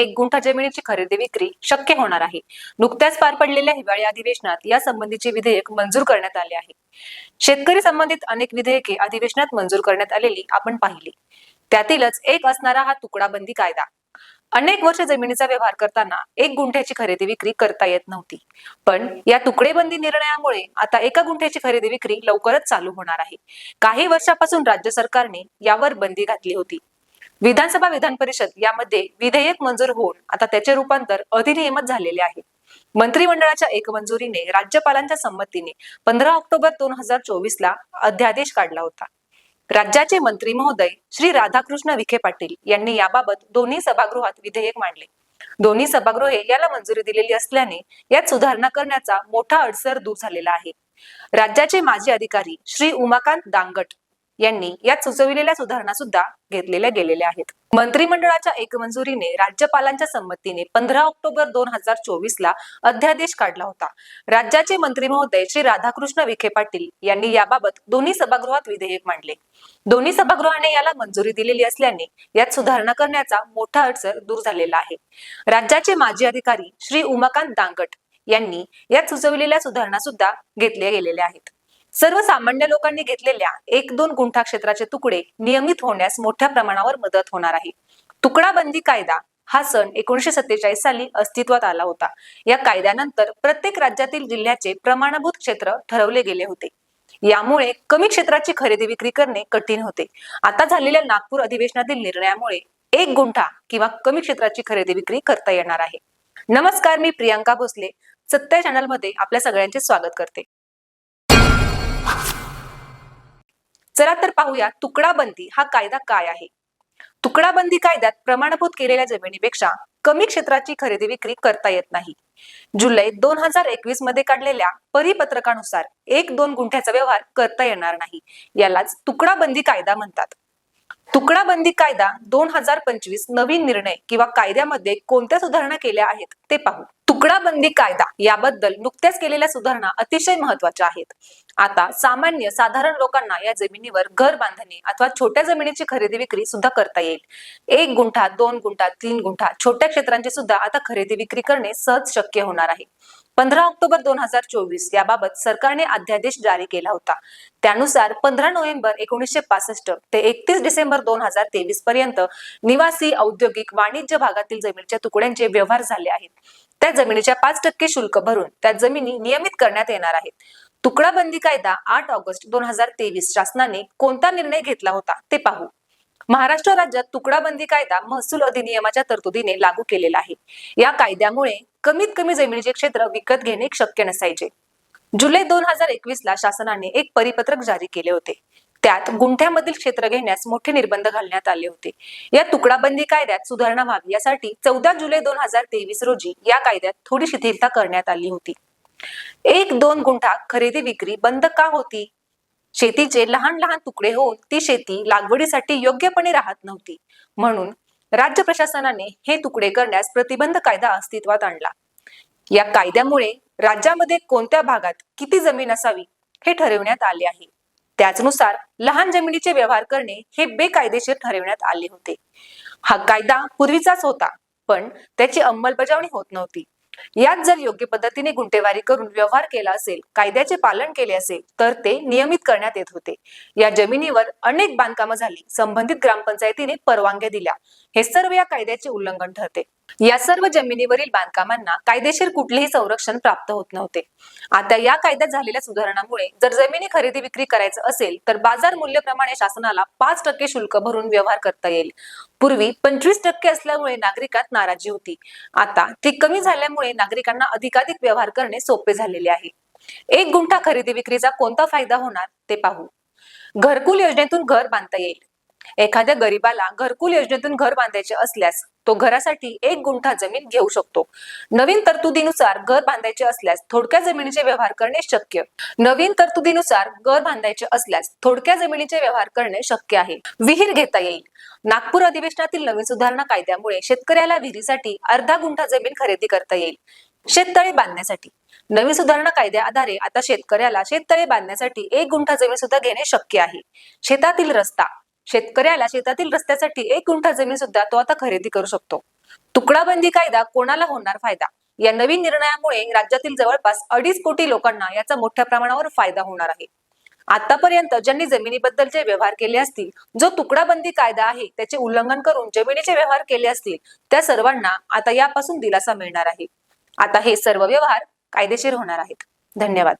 एक गुंठा जमिनीची खरेदी विक्री शक्य होणार आहे. नुकत्याच पार पडलेल्या हिवाळी अधिवेशनात या संबंधीचे विधेयक मंजूर करण्यात आले आहे. शेतकरी संबंधित अनेक विधेयके अधिवेशनात मंजूर करण्यात आलेली आपण पाहिली. त्यातीलच एक असणारा हा तुकडाबंदी कायदा. अनेक वर्ष जमिनीचा व्यवहार करताना एक गुंठ्याची खरेदी विक्री करता येत नव्हती. पण या तुकडेबंदी निर्णयामुळे आता एका गुंठ्याची खरेदी विक्री लवकरच चालू होणार आहे. काही वर्षापासून राज्य सरकारने यावर बंदी घातली होती. विधानसभा विधान परिषद यामध्ये विधेयक मंजूर होऊन आता त्याचे रूपांतर अधिनियमात झालेले आहे. मंत्रिमंडळाच्या एकमंजुरीने राज्यपालांच्या संमतीने पंधरा ऑक्टोबर दोन हजार चोवीस ला अध्यादेश काढला होता. राज्याचे मंत्री महोदय श्री राधाकृष्ण विखे पाटील यांनी याबाबत दोन्ही सभागृहात विधेयक मांडले. दोन्ही सभागृहे याला मंजुरी दिलेली असल्याने यात सुधारणा करण्याचा मोठा अडसर दूर झालेला आहे. राज्याचे माजी अधिकारी श्री उमाकांत दांगट यांनी यात सुचविलेल्या सुधारणा सुद्धा घेतलेल्या गेलेल्या आहेत. मंत्रिमंडळाच्या एकमंजुरीने राज्यपालांच्या संमतीने पंधरा ऑक्टोबर दोन हजार चोवीस ला अध्यादेश काढला होता. राज्याचे मंत्री महोदय श्री राधाकृष्ण विखे पाटील यांनी याबाबत दोन्ही सभागृहात विधेयक मांडले. दोन्ही सभागृहाने याला मंजुरी दिलेली असल्याने यात सुधारणा करण्याचा मोठा अडसर दूर झालेला आहे. राज्याचे माजी अधिकारी श्री उमाकांत दांगट यांनी यात सुचविलेल्या सुधारणा सुद्धा घेतल्या गेलेल्या आहेत. सर्वसामान्य लोकांनी घेतलेल्या एक दोन गुंठा क्षेत्राचे तुकडे नियमित होण्यास मोठ्या प्रमाणावर मदत होणार आहे. तुकडाबंदी कायदा हा सण एकोणीशे सत्तेचाळीस साली अस्तित्वात आला होता. या कायद्यानंतर प्रत्येक राज्यातील जिल्ह्याचे प्रमाणभूत क्षेत्र ठरवले गेले होते. यामुळे कमी क्षेत्राची खरेदी विक्री करणे कठीण होते. आता झालेल्या नागपूर अधिवेशनातील निर्णयामुळे एक गुंठा किंवा कमी क्षेत्राची खरेदी विक्री करता येणार आहे. नमस्कार मी प्रियांका भोसले सत्या चॅनलमध्ये आपल्या सगळ्यांचे स्वागत करते. चला तर पाहूया तुकडाबंदी हा कायदा काय आहे. तुकडाबंदी कायद्यात प्रमाणभूत केलेल्या जमिनीपेक्षा कमी क्षेत्राची खरेदी विक्री करता येत नाही. जुलै दोन हजार एकवीसमध्ये काढलेल्या परिपत्रकानुसार एक दोन गुंठ्याचा व्यवहार करता येणार नाही. यालाच तुकडाबंदी कायदा म्हणतात. तुकडाबंदी कायदा दोन हजार पंचवीस नवीन निर्णय किंवा कायद्यामध्ये कोणत्या सुधारणा केल्या आहेत ते पाहू. तुकडाबंदी कायदा याबद्दल नुकत्याच केलेल्या सुधारणा अतिशय महत्त्वाच्या आहेत. आता सामान्य साधारण लोकांना या जमिनीवर घर बांधणे अथवा छोट्या जमिनीची खरेदी विक्री सुद्धा करता येईल. एक गुंठा दोन गुंठा तीन गुंठा छोट्या क्षेत्रांची सुद्धा आता खरेदी विक्री करणे सहज शक्य होणार आहे. पंधरा ऑक्टोबर दोन हजार चोवीस याबाबत सरकारने अध्यादेश जारी केला होता. त्यानुसार पंधरा नोव्हेंबर एकोणीसशे पासष्ट ते एकतीस डिसेंबर दोन हजार तेवीस पर्यंत निवासी औद्योगिक वाणिज्य भागातील जमिनीच्या तुकड्यांचे व्यवहार झाले आहेत. त्या जमिनीच्या पाच टक्के शुल्क भरून त्या जमिनी नियमित करण्यात येणार आहेत. तुकडाबंदी कायदा आठ ऑगस्ट दोन हजार तेवीस शासनाने कोणता निर्णय घेतला होता ते पाहू. महाराष्ट्र राज्यात तुकडाबंदी कायदा महसूल अधिनियमाच्या तरतुदीने लागू केलेला आहे. या कायद्यामुळे कमीत कमी जमिनीचे क्षेत्र विकत घेणे शक्य नसायचे. जुलै दोन हजार एकवीस ला शासनाने एक परिपत्रक जारी केले होते. त्यात गुंठ्यामधील क्षेत्र घेण्यास मोठे निर्बंध घालण्यात आले होते. या तुकडाबंदी कायद्यात सुधारणा व्हावी यासाठी चौदा जुलै दोन हजार तेवीस रोजी या कायद्यात थोडी शिथिलता करण्यात आली होती. एक दोन गुंठा खरेदी विक्री बंद का होती? शेतीचे लहान लहान तुकडे होऊन ती शेती लागवडीसाठी योग्यपणे राहत नव्हती. म्हणून राज्य प्रशासनाने हे तुकडे करण्यास प्रतिबंध कायदा अस्तित्वात आणला. या कायद्यामुळे राज्यामध्ये कोणत्या भागात किती जमीन असावी हे ठरविण्यात आले आहे. त्याचनुसार लहान जमिनीचे व्यवहार करणे हे बेकायदेशीर ठरविण्यात आले होते. हा कायदा पूर्वीचाच होता पण त्याची अंमलबजावणी होत नव्हती. यात जर योग्य पद्धतीने गुंटेवारी करून व्यवहार केला असेल कायद्याचे पालन केले असेल तर ते नियमित करण्यात येत होते. या जमिनीवर अनेक बांधकामं झाली. संबंधित ग्रामपंचायतीने परवानग्या दिल्या. हे सर्व या कायद्याचे उल्लंघन ठरते. या सर्व जमिनीवरील बांधकामांना कायदेशीर कुठलेही संरक्षण प्राप्त होत नव्हते. आता या कायद्यात झालेल्या सुधारणामुळे जर जमिनी खरेदी विक्री करायचं असेल तर बाजार मूल्याप्रमाणे शासनाला पाच टक्के शुल्क भरून व्यवहार करता येईल. पूर्वी पंचवीस टक्के असल्यामुळे नागरिकात नाराजी होती. आता ती कमी झाल्यामुळे नागरिकांना अधिकाधिक व्यवहार करणे सोपे झालेले आहे. एक गुंठा खरेदी विक्रीचा कोणता फायदा होणार ते पाहू. घरकुल योजनेतून घर बांधता येईल. एखाद्या गरीबाला घरकुल योजनेतून घर बांधायचे असल्यास तो घरासाठी एक गुंठा जमीन घेऊ शकतो. नवीन तरतुदीनुसार घर बांधायचे असल्यास थोडक्या जमिनीचे व्यवहार करणे शक्य. नवीन तरतुदीनुसार घर बांधायचे असल्यास थोडक्या जमिनीचे व्यवहार करणे शक्य आहे. विहीर घेता येईल. नागपूर अधिवेशनातील नवीन सुधारणा कायद्यामुळे शेतकऱ्याला विहिरीसाठी अर्धा गुंठा जमीन खरेदी करता येईल. शेततळे बांधण्यासाठी. नवीन सुधारणा कायद्या आधारे आता शेतकऱ्याला शेततळे बांधण्यासाठी एक गुंठा जमीन सुद्धा घेणे शक्य आहे. शेतातील रस्ता शेतकऱ्याला शेतातील रस्त्यासाठी एक गुंठा जमीन सुद्धा तो आता खरेदी करू शकतो. तुकडाबंदी कायदा कोणाला होणार फायदा? या नवीन निर्णयामुळे राज्यातील जवळपास अडीच कोटी लोकांना याचा मोठ्या प्रमाणावर फायदा होणार आहे. आतापर्यंत ज्यांनी जमिनीबद्दलचे व्यवहार केले असतील जो तुकडाबंदी कायदा आहे त्याचे उल्लंघन करून जमिनीचे व्यवहार केले असतील त्या सर्वांना आता यापासून दिलासा मिळणार आहे. आता हे सर्व व्यवहार कायदेशीर होणार आहेत. धन्यवाद.